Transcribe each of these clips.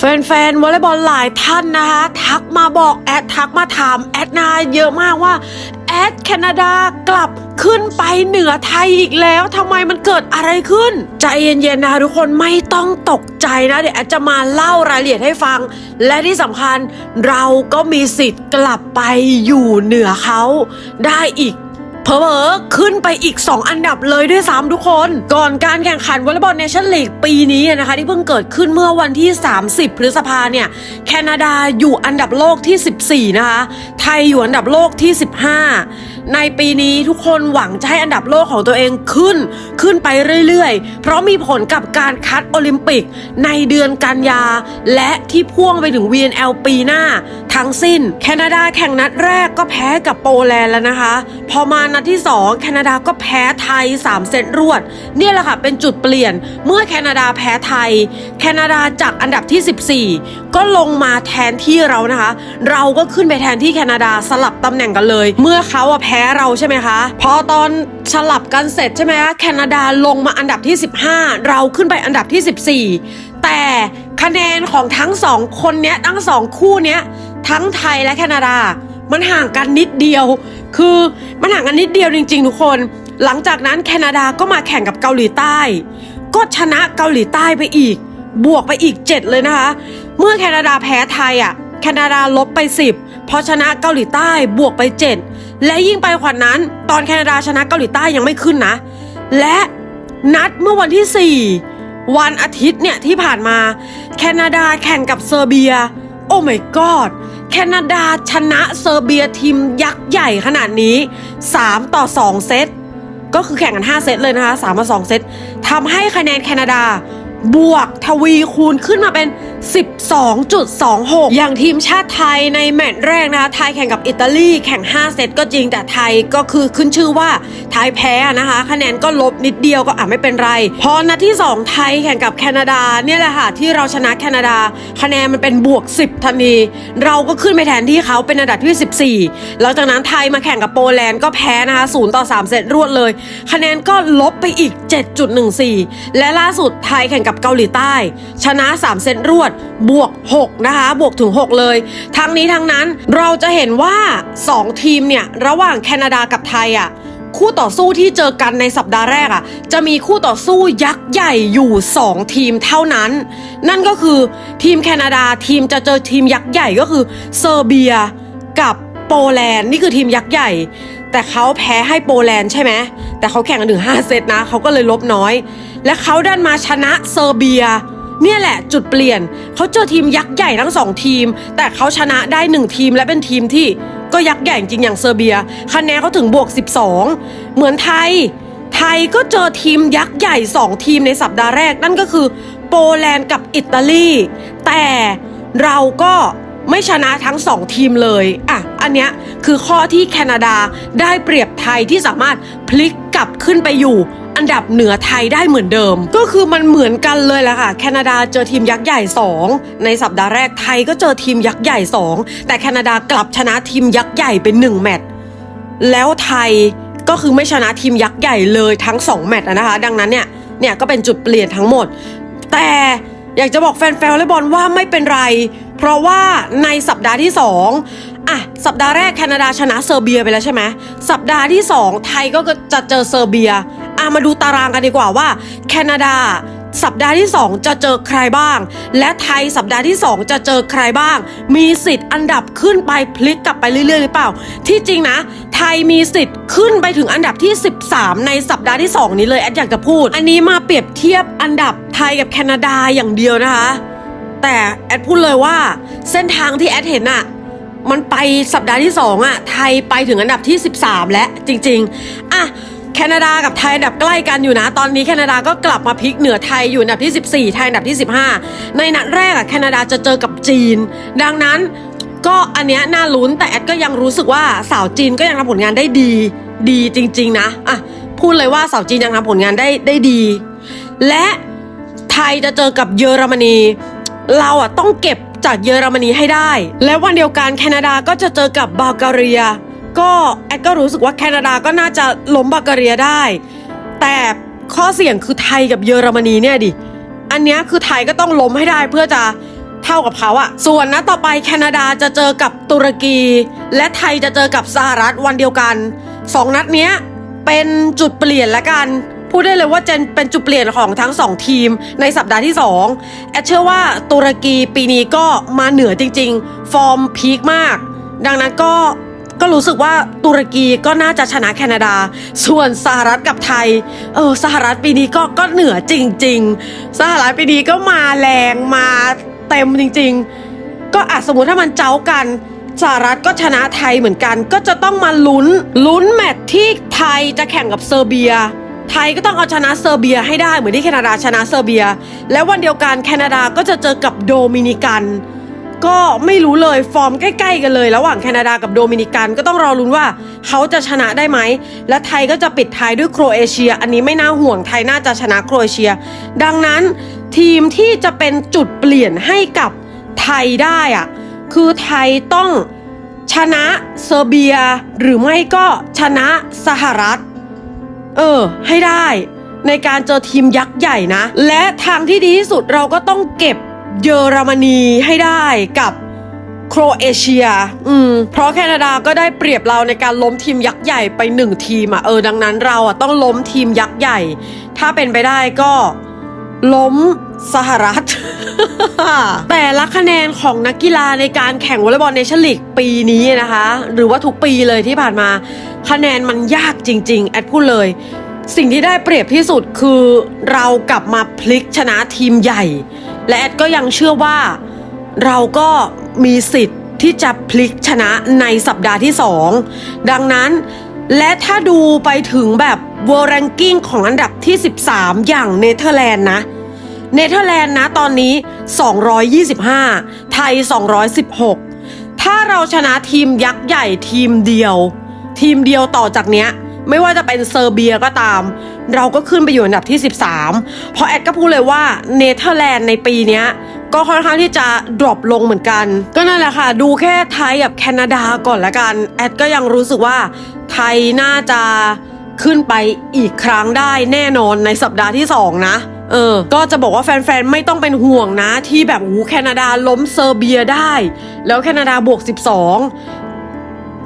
แฟนๆวอลเลย์บอลหลายท่านนะคะ ทักมาบอกแอดทักมาถามแอดนาเยอะมากว่าแอดแคนาดากลับขึ้นไปเหนือไทยอีกแล้วทำไมมันเกิดอะไรขึ้น ใจเย็นๆนะคะทุกคนไม่ต้องตกใจนะเดี๋ยวแอดจะมาเล่ารายละเอียดให้ฟัง และที่สำคัญเราก็มีสิทธิ์กลับไปอยู่เหนือเขาได้อีก เพอๆขึ้นไปอีก 2 อันดับเลยด้วยซ้ำทุกคน ก่อนการแข่งขันวอลเลย์บอลเนชั่นลีกปีนี้นะคะ ที่เพิ่งเกิดขึ้นเมื่อวันที่ 30 พฤษภาเนี่ยแคนาดาอยู่อันดับโลกที่ 14 นะคะ ไทยอยู่อันดับโลกที่ 15 ในปีนี้ทุกคนหวังจะให้อันดับโลกของตัวเองขึ้น ขึ้นไปเรื่อยๆ เพราะมีผลกับการคัดโอลิมปิกในเดือนกันยา และที่พ่วงไปถึง VNL ปีหน้า ทั้งสิ้น แคนาดาแข่งนัดแรกก็แพ้กับโปแลนด์แล้วนะคะ พอมานัดที่ 2 แคนาดาก็แพ้ไทย 3 เซตรวด เนี่ยแหละค่ะเป็นจุดเปลี่ยนเมื่อแคนาดาแพ้ไทย แคนาดาจากอันดับที่ 14 ก็ลงมาแทนที่เรานะคะ เราก็ขึ้นไปแทนที่แคนาดาสลับตำแหน่งกันเลย เมื่อเขาแพ้พ้เราใช่ไหมคะ พอตอนสลับกันเสร็จใช่ไหมคะแคนาดาลงมาอันดับที่ 15 เราขึ้นไปอันดับที่ 14 แต่คะแนนของทั้งสองคนเนี้ยทั้งสองคู่เนี้ยทั้งไทยและแคนาดา มันห่างกันนิดเดียว คือมันห่างกันนิดเดียวจริง ๆ ทุกคน หลังจากนั้นแคนาดาก็มาแข่งกับเกาหลีใต้ ก็ชนะเกาหลีใต้ไปอีก บวกไปอีก 7 เลยนะคะ เมื่อแคนาดาแพ้ไทยอะแคนาดาลบไป 10 พอชนะเกาหลีใต้บวกไป 7 และยิ่งไปกว่านั้น ตอนแคนาดาชนะเกาหลีใต้ยังไม่ขึ้นนะ และนัดเมื่อวันที่ 4 วันอาทิตย์เนี่ยที่ผ่านมา แคนาดาแข่งกับเซอร์เบีย โอ้ my god แคนาดาชนะเซอร์เบียทีมยักษ์ใหญ่ขนาดนี้ 3 ต่อ 2 เซต ก็คือแข่งกัน 5 เซตเลยนะคะ3มา2เซตทำให้คะแนนแคนาดาบวกทวีคูณขึ้นมาเป็น 12.26 อย่างทีมชาติไทยในแมตช์แรกนะคะไทยแข่งกับอิตาลีแข่ง 5 เซตก็จริงแต่ไทยก็คือขึ้นชื่อว่าไทยแพ้นะคะ คะแนนก็ลบนิดเดียวก็อะไม่เป็นไร พอนัดที่ 2 ไทยแข่งกับแคนาดาเนี่ยแหละค่ะ ที่เราชนะแคนาดา คะแนนมันเป็นบวก 10 ทันทีเราก็ขึ้นไปแทนที่เขาเป็นอันดับที่ 14 หลังจากนั้นไทยมาแข่งกับโปแลนด์ก็แพ้นะคะ0ต่อ3 เซตรวดเลย คะแนนก็ลบไปอีก 7.14 และล่าสุดไทยแข่งกับเกาหลีใต้ ชนะ 3 เซตรวดบวก 6 นะคะ บวกถึง 6 เลย ทั้งนี้ทั้งนั้นเราจะเห็นว่า 2 ทีมเนี่ย ระหว่างแคนาดากับไทยอะคู่ต่อสู้ที่เจอกันในสัปดาห์แรกอะ จะมีคู่ต่อสู้ยักษ์ใหญ่อยู่ 2 ทีมเท่านั้น นั่นก็คือทีมแคนาดาทีมจะเจอทีมยักษ์ใหญ่ก็คือเซอร์เบียกับโปแลนด์นี่คือทีมยักษ์ใหญ่ แต่เขาแพ้ให้โปแลนด์ใช่ไหมแต่เขาแข่งกันถึง5เซตนะเขาก็เลยลบน้อย และเขาดันมาชนะเซอร์เบีย เนี่ยแหละจุดเปลี่ยนเขาเจอทีมยักษ์ใหญ่ทั้งสองทีม แต่เขาชนะได้หนึ่งทีมและเป็นทีมที่ก็ยักษ์ใหญ่จริงอย่างเซอร์เบีย คะแนนเขาถึงบวก 12 เหมือนไทย ไทยก็เจอทีมยักษ์ใหญ่ 2 ทีมในสัปดาห์แรก นั่นก็คือโปแลนด์กับอิตาลี แต่เราก็ไม่ชนะทั้ง 2 ทีมเลยอะอันเนี้ยคือข้อที่แคนาดาได้เปรียบไทยที่สามารถพลิกกลับขึ้นไปอยู่ อันดับเหนือไทยได้เหมือนเดิม ก็คือมันเหมือนกันเลยแหละค่ะ แคนาดาเจอทีมยักษ์ใหญ่ 2 ในสัปดาห์แรกไทยก็เจอทีมยักษ์ใหญ่ 2 แต่แคนาดากลับชนะทีมยักษ์ใหญ่เป็น1แมตช์แล้วไทยก็คือไม่ชนะทีมยักษ์ใหญ่เลยทั้ง 2 แมตช์นะคะ ดังนั้นเนี่ยเนี่ยก็เป็นจุดเปลี่ยนทั้งหมด แต่อยากจะบอกแฟนๆวอลเลย์บอลว่าไม่เป็นไร เพราะว่าในสัปดาห์ที่ 2อะสัปดาห์แรกแคนาดาชนะเซอร์เบียไปแล้วใช่ไหมสัปดาห์ที่ 2 ไทยก็จะเจอเซอร์เบีย อะมาดูตารางกันดีกว่าว่า แคนาดาสัปดาห์ที่ 2 จะเจอใครบ้าง และไทยสัปดาห์ที่ 2 จะเจอใครบ้าง มีสิทธิ์อันดับขึ้นไปพลิกกลับไปเรื่อยๆหรือเปล่า ที่จริงนะ ไทยมีสิทธิ์ขึ้นไปถึงอันดับที่ 13 ในสัปดาห์ที่ 2 นี้เลยแอดอยากจะพูด อันนี้มาเปรียบเทียบอันดับไทยกับแคนาดาอย่างเดียวนะคะ แต่แอดพูดเลยว่า เส้นทางที่แอดเห็นอะมันไปสัปดาห์ที่2อะไทยไปถึงอันดับที่ 13 แล้วจริง ๆอะ แคนาดากับไทยอันดับใกล้กันอยู่นะ ตอนนี้แคนาดาก็กลับมาพลิกเหนือไทยอยู่อันดับที่ 14 ไทยอันดับที่ 15 ในนัดแรกอะแคนาดาจะเจอกับจีน ดังนั้นก็อันเนี้ยน่าลุ้นแต่แอดก็ยังรู้สึกว่าสาวจีนก็ยังทำผลงานได้ดี ดีจริง ๆ นะอะพูดเลยว่าสาวจีนยังทำผลงานได้ได้ดี และไทยจะเจอกับเยอรมนี เราอะต้องเก็บจากเยอรมนีให้ได้ และวันเดียวกันแคนาดาก็จะเจอกับบัลแกเรีย ก็แอดก็รู้สึกว่าแคนาดาก็น่าจะล้มบัลแกเรียได้ แต่ข้อเสี่ยงคือไทยกับเยอรมนีเนี่ยดิ อันนี้คือไทยก็ต้องล้มให้ได้เพื่อจะเท่ากับเขาอะส่วนนะต่อไปแคนาดาจะเจอกับตุรกี และไทยจะเจอกับสหรัฐวันเดียวกันสองนัดเนี้ยเป็นจุดเปลี่ยนละกันพูดได้เลยว่าเจนเป็นจุดเปลี่ยนของทั้งสองทีมในสัปดาห์ที่2แอดเชื่อว่าตุรกีปีนี้ก็มาเหนือจริง ๆ ฟอร์มพีคมาก ดังนั้นก็ ก็รู้สึกว่าตุรกีก็น่าจะชนะแคนาดา ส่วนสหรัฐกับไทย เออสหรัฐปีนี้ก็ก็เหนือจริง ๆ สหรัฐปีนี้ก็มาแรงมาเต็มจริง ๆ ก็อาจสมมติถ้ามันเจ้ากันสหรัฐก็ชนะไทยเหมือนกัน ก็จะต้องมาลุ้นลุ้นแมตช์ที่ไทยจะแข่งกับเซอร์เบีย ไทยก็ต้องเอาชนะเซอร์เบียให้ได้เหมือนที่แคนาดาชนะเซอร์เบีย และวันเดียวกันแคนาดาก็จะเจอกับโดมินิกัน ก็ไม่รู้เลยฟอร์มใกล้ ๆ กันเลย ระหว่างแคนาดากับโดมินิกันก็ต้องรอลุ้นว่าเขาจะชนะได้ไหม และไทยก็จะปิดท้ายด้วยโครเอเชีย อันนี้ไม่น่าห่วงไทยน่าจะชนะโครเอเชีย ดังนั้นทีมที่จะเป็นจุดเปลี่ยนให้กับไทยได้อะคือไทยต้องชนะเซอร์เบีย หรือไม่ก็ชนะสหรัฐ เออ ให้ได้ ในการเจอทีมยักษ์ใหญ่นะ และทางที่ดีที่สุดเราก็ต้องเก็บ เยอรมนีให้ได้กับโครเอเชีย อืม เพราะแคนาดาก็ได้เปรียบเราในการล้มทีมยักษ์ใหญ่ไปหนึ่งทีมอะ เออ ดังนั้นเราอะต้องล้มทีมยักษ์ใหญ่ ถ้าเป็นไปได้ก็ ล้มสหรัฐ แต่ละคะแนนของนักกีฬาในการแข่งวอลเลย์บอลเนชั่นลีกปีนี้นะคะ หรือว่าทุกปีเลยที่ผ่านมา คะแนนมันยากจริง ๆ แอดพูดเลย สิ่งที่ได้เปรียบที่สุดคือเรากลับมาพลิกชนะทีมใหญ่ และแอดก็ยังเชื่อว่า เราก็มีสิทธิ์ที่จะพลิกชนะในสัปดาห์ที่ 2 ดังนั้นและถ้าดูไปถึงแบบ World Ranking ของอันดับที่ 13 อย่างเนเธอร์แลนด์นะเนเธอร์แลนด์นะตอนนี้ 225 ไทย 216 ถ้าเราชนะทีมยักษ์ใหญ่ทีมเดียว ทีมเดียวต่อจากเนี้ย ไม่ว่าจะเป็นเซอร์เบียก็ตาม เราก็ขึ้นไปอยู่อันดับที่ 13 เพราะแอดก็พูดเลยว่าเนเธอร์แลนด์ในปีนี้ก็ค่อนข้างที่จะดรอปลงเหมือนกัน ก็นั่นแหละค่ะ ดูแค่ไทยกับแคนาดาก่อนละกัน แอดก็ยังรู้สึกว่าไทยน่าจะขึ้นไปอีกครั้งได้แน่นอนในสัปดาห์ที่ 2 นะเออ ก็จะบอกว่าแฟนๆ ไม่ต้องเป็นห่วงนะ ที่แบบหูแคนาดาล้มเซอร์เบียได้ แล้วแคนาดาบวก 12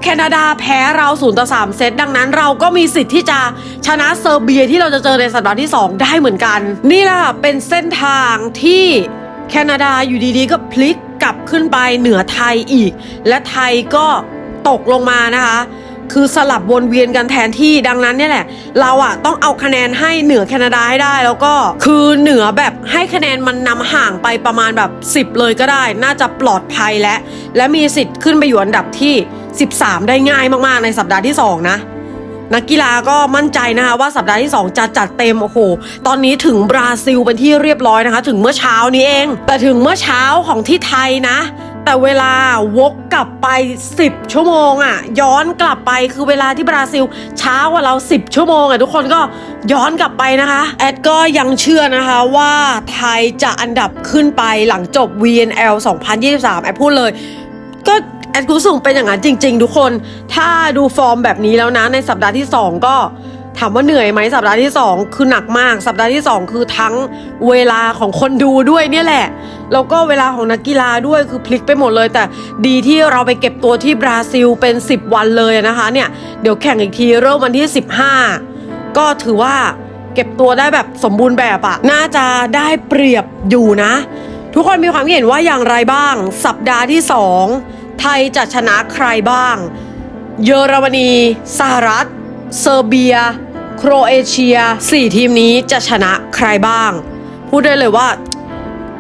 แคนาดาแพ้เรา0ต่อ3เซตดังนั้นเราก็มีสิทธิ์ที่จะชนะเซอร์เบียที่เราจะเจอในสัปดาห์ที่ 2 ได้เหมือนกัน นี่แหละเป็นเส้นทางที่แคนาดาอยู่ดีๆ ก็พลิกกลับขึ้นไปเหนือไทยอีก และไทยก็ตกลงมานะคะคือสลับวนเวียนกันแทนที่ดังนั้นเนี่ยแหละ เราอะต้องเอาคะแนนให้เหนือแคนาดาให้ได้ แล้วก็คือเหนือแบบให้คะแนนมันนำห่างไปประมาณแบบ 10 เลยก็ได้ น่าจะปลอดภัยและ และมีสิทธิ์ขึ้นไปอยู่อันดับที่ 13 ได้ง่ายมากๆในสัปดาห์ที่ 2 นะ นักกีฬาก็มั่นใจนะคะว่าสัปดาห์ที่ 2 จะจัดเต็มโอ้โห ตอนนี้ถึงบราซิลเป็นที่เรียบร้อยนะคะ ถึงเมื่อเช้านี้เอง แต่ถึงเมื่อเช้าของที่ไทยนะแต่เวลาวกกลับไป 10 ชั่วโมงอะ่ะ ย้อนกลับไปคือเวลาที่บราซิล เช้ากว่าเรา 10 ชั่วโมงอะ่ะทุกคนก็ย้อนกลับไปนะคะ แอดก็ยังเชื่อนะคะว่าไทยจะอันดับขึ้นไปหลังจบ VNL 2023 แอดพูดเลย ก็ แอดกูส่งเป็นอย่างนั้นจริง ๆ ทุกคน ถ้าดูฟอร์มแบบนี้แล้วนะ ในสัปดาห์ที่ 2 ก็ถามว่าเหนื่อยไหมสัปดาห์ที่ 2 คือหนักมาก สัปดาห์ที่ 2 คือทั้งเวลาของคนดูด้วยเนี่ยแหละ แล้วก็เวลาของนักกีฬาด้วยคือพลิกไปหมดเลย แต่ดีที่เราไปเก็บตัวที่บราซิลเป็น 10 วันเลยนะคะเนี่ยเดี๋ยวแข่งอีกทีเริ่มวันที่ 15 ก็ถือว่าเก็บตัวได้แบบสมบูรณ์แบบอะน่าจะได้เปรียบอยู่นะ ทุกคนมีความคิดเห็นว่าอย่างไรบ้าง สัปดาห์ที่ 2 ไทยจะชนะใครบ้าง เยอรมนีสหรัฐ เซอร์เบีย โครเอเชีย 4 ทีมนี้จะชนะใครบ้าง พูดได้เลยว่า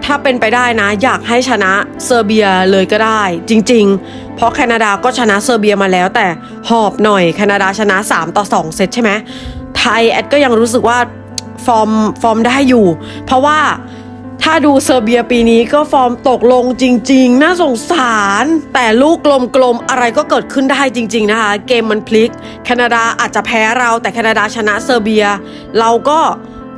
ถ้าเป็นไปได้นะ อยากให้ชนะเซอร์เบียเลยก็ได้ จริง ๆ เพราะแคนาดาก็ชนะเซอร์เบียมาแล้ว แต่หอบหน่อยแคนาดาชนะ 3 ต่อ 2 เซตใช่ไหมไทยแอดก็ยังรู้สึกว่าฟอร์มฟอร์มได้อยู่ เพราะว่า ถ้าดูเซอร์เบียปีนี้ก็ฟอร์มตกลงจริง ๆ น่าสงสาร แต่ลูกกลมๆอะไรก็เกิดขึ้นได้จริง ๆนะคะ เกมมันพลิก แคนาดาอาจจะแพ้เราแต่แคนาดาชนะเซอร์เบีย เราก็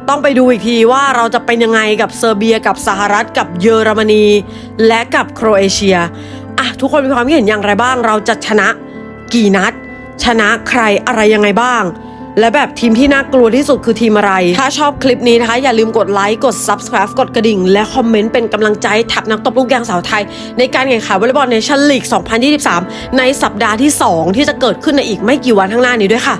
ต้องไปดูอีกทีว่าเราจะเป็นยังไงกับเซอร์เบีย กับสหรัฐ กับเยอรมนี และกับโครเอเชียอะทุกคนมีความคิดเห็นอย่างไรบ้าง เราจะชนะกี่นัด ชนะใครอะไรยังไงบ้าง และแบบทีมที่น่ากลัวที่สุดคือทีมอะไร ถ้าชอบคลิปนี้นะคะ อย่าลืมกดไลค์ กด subscribe กดกระดิ่ง และคอมเมนต์เป็นกำลังใจถับนักตบลูกยางสาวไทย ในการแข่งขันวอลเลย์บอลเนชั่นลีก 2023 ในสัปดาห์ที่ 2 ที่จะเกิดขึ้นในอีกไม่กี่วันข้างหน้านี้ด้วยค่ะ